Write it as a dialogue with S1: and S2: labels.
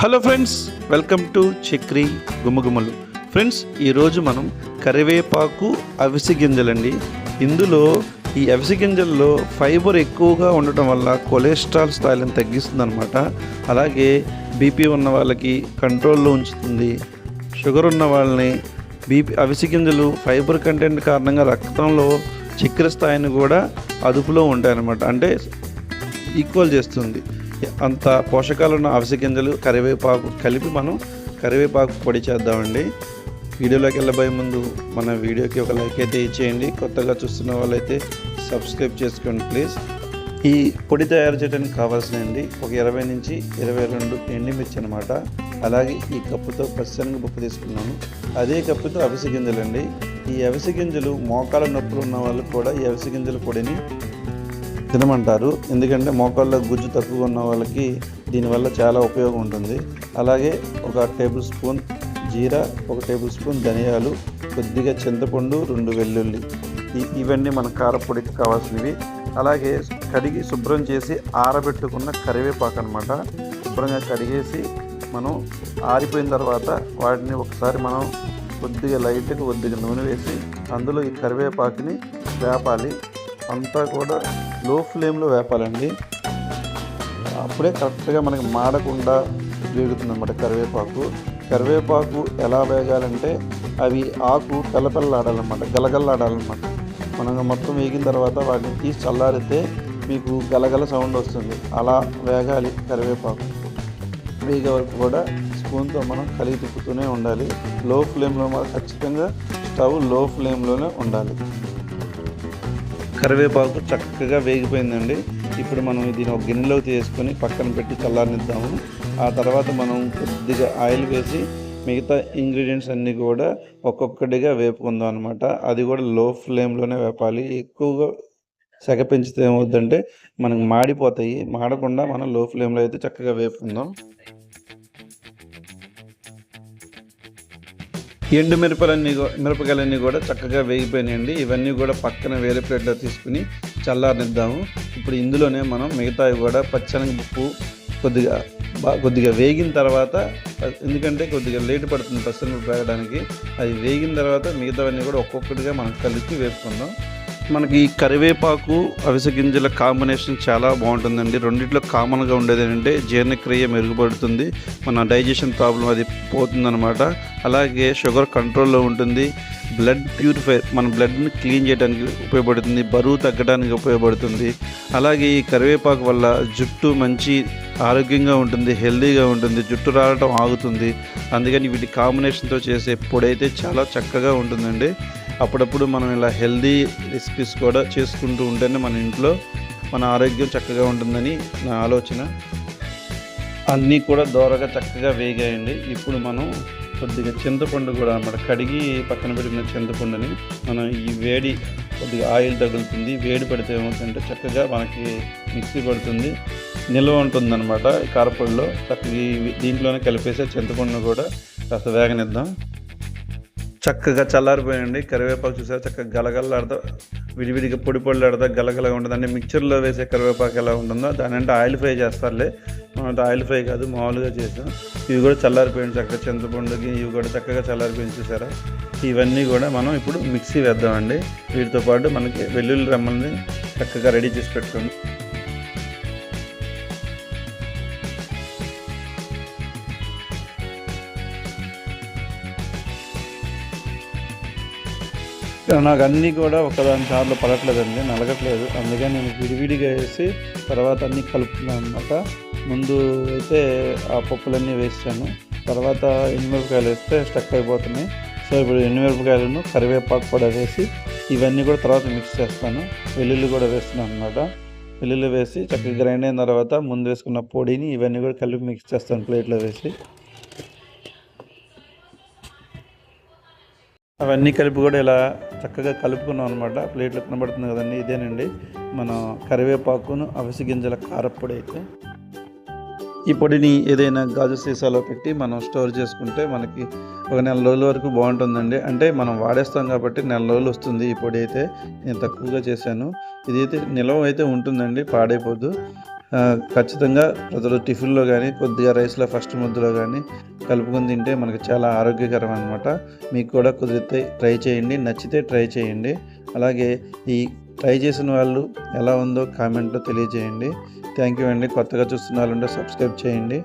S1: Hello friends welcome to Chakri గుమగుమలు. Friends ఈరోజు మనం కరివేపాకు అవిసె గింజలండి. ఇందులో ఈ అవిసె గింజల్లో ఫైబర్ ఎక్కువగా ఉండటం వల్ల కొలెస్ట్రాల్ స్థాయిలను తగ్గిస్తుందనమాట అలాగే బీపీ ఉన్న వాళ్ళకి కంట్రోల్లో ఉంచుతుంది. షుగర్ ఉన్న వాళ్ళని బీపీ అవిసె గింజలు ఫైబర్ కంటెంట్ కారణంగా రక్తంలో చక్కెర స్థాయిని కూడా అదుపులో ఉంటాయన్నమాట. అంటే ఈక్వల్ చేస్తుంది. అంత పోషకాలు ఉన్న అవిసె గింజలు కరివేపాకు కలిపి మనం కరివేపాకు పొడి చేద్దామండి. వీడియోలోకి వెళ్ళబోయే ముందు మన వీడియోకి ఒక లైక్ అయితే ఇచ్చేయండి. కొత్తగా చూస్తున్న వాళ్ళైతే సబ్స్క్రైబ్ చేసుకోండి ప్లీజ్. ఈ పొడి తయారు చేయడానికి కావాల్సినండి ఒక ఇరవై నుంచి ఇరవై రెండు ఎండుమిర్చి అనమాట అలాగే ఈ కప్పుతో పచ్చనగ పప్పు తీసుకున్నాను. అదే కప్పుతో అవిసె గింజలండి. ఈ అవిసె గింజలు మోకాల నొప్పులు ఉన్న వాళ్ళు కూడా ఈ అవిసె గింజల పొడిని తినమంటారు. ఎందుకంటే మోకాళ్ళ గుజ్జు తక్కువ ఉన్న వాళ్ళకి దీనివల్ల చాలా ఉపయోగం ఉంటుంది. అలాగే ఒక టేబుల్ స్పూన్ జీరా ఒక టేబుల్ స్పూన్ ధనియాలు కొద్దిగా చింతపండు రెండు వెల్లుల్లి. ఇవన్నీ మన కారపొడికి కావాల్సినవి. అలాగే కడిగి శుభ్రం చేసి ఆరబెట్టుకున్న కరివేపాకు అనమాట శుభ్రంగా కడిగేసి మనం ఆరిపోయిన తర్వాత వాటిని ఒకసారి మనం కొద్దిగా లైట్గా కొద్దిగా నూనె వేసి అందులో ఈ కరివేపాకుని వేపాలి. అంతా కూడా లో ఫ్లేమ్లో వేపాలండి. అప్పుడే కరెక్ట్గా మనకి మాడకుండా వేగుతుంది అనమాట కరివేపాకు. కరివేపాకు ఎలా వేగాలంటే అవి ఆకు పెల్లపెల్లలాడాలన్నమాట గలగల్లాడాలన్నమాట. మనం మొత్తం వేగిన తర్వాత వాటిని తీసి చల్లారితే మీకు గలగల సౌండ్ వస్తుంది. అలా వేగాలి కరివేపాకు. వేగే వరకు కూడా స్పూన్తో మనం కలిగి తిప్పుతూనే ఉండాలి. లో ఫ్లేమ్లో మనం ఖచ్చితంగా స్టవ్లో ఫ్లేమ్లోనే ఉండాలి. కరివేపాకు చక్కగా వేగిపోయిందండి. ఇప్పుడు మనం దీన్ని ఒక గిన్నెలోకి తీసుకొని పక్కన పెట్టి చల్లారనిద్దాము. ఆ తర్వాత మనం కొద్దిగా ఆయిల్ వేసి మిగతా ఇంగ్రీడియంట్స్ అన్నీ కూడా ఒక్కొక్కటిగా వేపుకుందాం అనమాట అది కూడా లో ఫ్లేమ్లోనే వేపాలి. ఎక్కువగా సెగ పెంచితే ఏమవుద్దంటే మనకు మాడిపోతాయి. మాడకుండా మనం లో ఫ్లేమ్లో అయితే చక్కగా వేపుకుందాం. ఎండు మిరపలన్నీ మిరపకాయలన్నీ కూడా చక్కగా వేగిపోయినాయండి. ఇవన్నీ కూడా పక్కన వేరే ప్లేట్లో తీసుకుని చల్లారనిద్దాము. ఇప్పుడు ఇందులోనే మనం మిగతావి కూడా పచ్చనగపప్పు కొద్దిగా కొద్దిగా వేగిన తర్వాత ఎందుకంటే కొద్దిగా లేట్ పడుతుంది పచ్చనగపప్పు వేగడానికి అది వేగిన తర్వాత మిగతావన్నీ కూడా ఒక్కొక్కటిగా మనం కలిపి వేసుకుందాం. మనకి ఈ కరివేపాకు అవిసె గింజల కాంబినేషన్ చాలా బాగుంటుందండి. రెండిట్లో కామన్గా ఉండేది ఏంటంటే జీర్ణక్రియ మెరుగుపడుతుంది మన డైజెషన్ ప్రాబ్లం అది పోతుందన్నమాట. అలాగే షుగర్ కంట్రోల్లో ఉంటుంది బ్లడ్ ప్యూరిఫై మన బ్లడ్ని క్లీన్ చేయడానికి ఉపయోగపడుతుంది బరువు తగ్గడానికి ఉపయోగపడుతుంది. అలాగే ఈ కరివేపాకు వల్ల జుట్టు మంచి ఆరోగ్యంగా ఉంటుంది హెల్దీగా ఉంటుంది జుట్టు రావడం ఆగుతుంది. అందుకని వీటి కాంబినేషన్తో చేసే పొడైతే చాలా చక్కగా ఉంటుందండి. అప్పుడప్పుడు మనం ఇలా హెల్దీ రెసిపీస్ కూడా చేసుకుంటూ ఉంటేనే మన ఇంట్లో మన ఆరోగ్యం చక్కగా ఉంటుందని నా ఆలోచన. అన్నీ కూడా దోరగా చక్కగా వేగాయండి. ఇప్పుడు మనం కొద్దిగా చింతపండు కూడా అన్నమాట. కడిగి పక్కన పెట్టిన చింతపండుని మనం ఈ వేడి కొద్దిగా ఆయిల్ తగులుతుంది. వేడి పడితే ఏమవుతుందంటే చక్కగా మనకి మిక్సీ పడుతుంది. నిల్వ ఉంటుంది అనమాట ఈ కారపొడిలో. చక్కగా దీంట్లోనే కలిపేసే చింతపండును కూడా కాస్త వేగనిద్దాం. చక్కగా చల్లారిపోయండి కరివేపాకు చూసారా? చక్కగా గలగలాడతా విడివిడిగా పొడి పొడిలాడుతూ గలగలగా ఉంటుంది అంటే మిక్చర్లో వేసే కరివేపాకు ఎలా ఉంటుందో దాని అంటే ఆయిల్ ఫ్రై చేస్తారులే. మనం ఆయిల్ ఫ్రై కాదు మామూలుగా చేసాం. ఇవి కూడా చల్లారిపోయింది చక్కగా చింతపండుకి ఇవి కూడా చక్కగా చల్లారిపోయింది చూసారా? ఇవన్నీ కూడా మనం ఇప్పుడు మిక్సీ వేద్దామండి. వీటితో పాటు మనకి వెల్లుల్లి రమ్మల్ని చక్కగా రెడీ చేసి పెట్టుకోండి. నాకు అన్నీ కూడా ఒకదాని సార్లు పడట్లేదండి నలగట్లేదు. అందుకని నేను విడివిడిగా వేసి తర్వాత అన్నీ కలుపుతున్నాను అనమాట ముందు అయితే ఆ పప్పులన్నీ వేసాను. తర్వాత ఎనిమిరపకాయలు వేస్తే స్టక్ అయిపోతున్నాయి. సో ఇప్పుడు ఎండుమిరపకాయలను కరివేపాకు కూడా వేసి ఇవన్నీ కూడా తర్వాత మిక్స్ చేస్తాను. వెల్లుల్లి కూడా వేస్తున్నాను అనమాట వెల్లుల్లి వేసి చక్కగా గ్రైండ్ అయిన తర్వాత ముందు వేసుకున్న పొడిని ఇవన్నీ కూడా కలిపి మిక్స్ చేస్తాను ప్లేట్లో వేసి. అవన్నీ కలిపి కూడా ఇలా చక్కగా కలుపుకున్నాం అనమాట ప్లేట్లో కనబడుతుంది కదండి ఇదేనండి. మనం కరివేపాకును అవిసె గింజల కారప్పొడి అయితే. ఈ పొడిని ఏదైనా గాజు సీసాలో పెట్టి మనం స్టోర్ చేసుకుంటే మనకి ఒక నెల రోజుల వరకు బాగుంటుందండి. అంటే మనం వాడేస్తాం కాబట్టి నెల రోజులు వస్తుంది ఈ పొడి అయితే. నేను తక్కువగా చేశాను. ఇది అయితే నిల్వ అయితే ఉంటుందండి పాడైపోద్దు ఖచ్చితంగా ప్రజలు టిఫిన్లో కానీ కొద్దిగా రైస్లో ఫస్ట్ ముద్దలో కానీ కలుపుకొని తింటే మనకు చాలా ఆరోగ్యకరం అనమాట మీకు కూడా కుదిరితే ట్రై చేయండి నచ్చితే ట్రై చేయండి. అలాగే ఈ ట్రై చేసిన వాళ్ళు ఎలా ఉందో కామెంట్లో తెలియజేయండి. థ్యాంక్ యూ అండి. కొత్తగా చూస్తున్న వాళ్ళు ఉంటే సబ్స్క్రైబ్ చేయండి.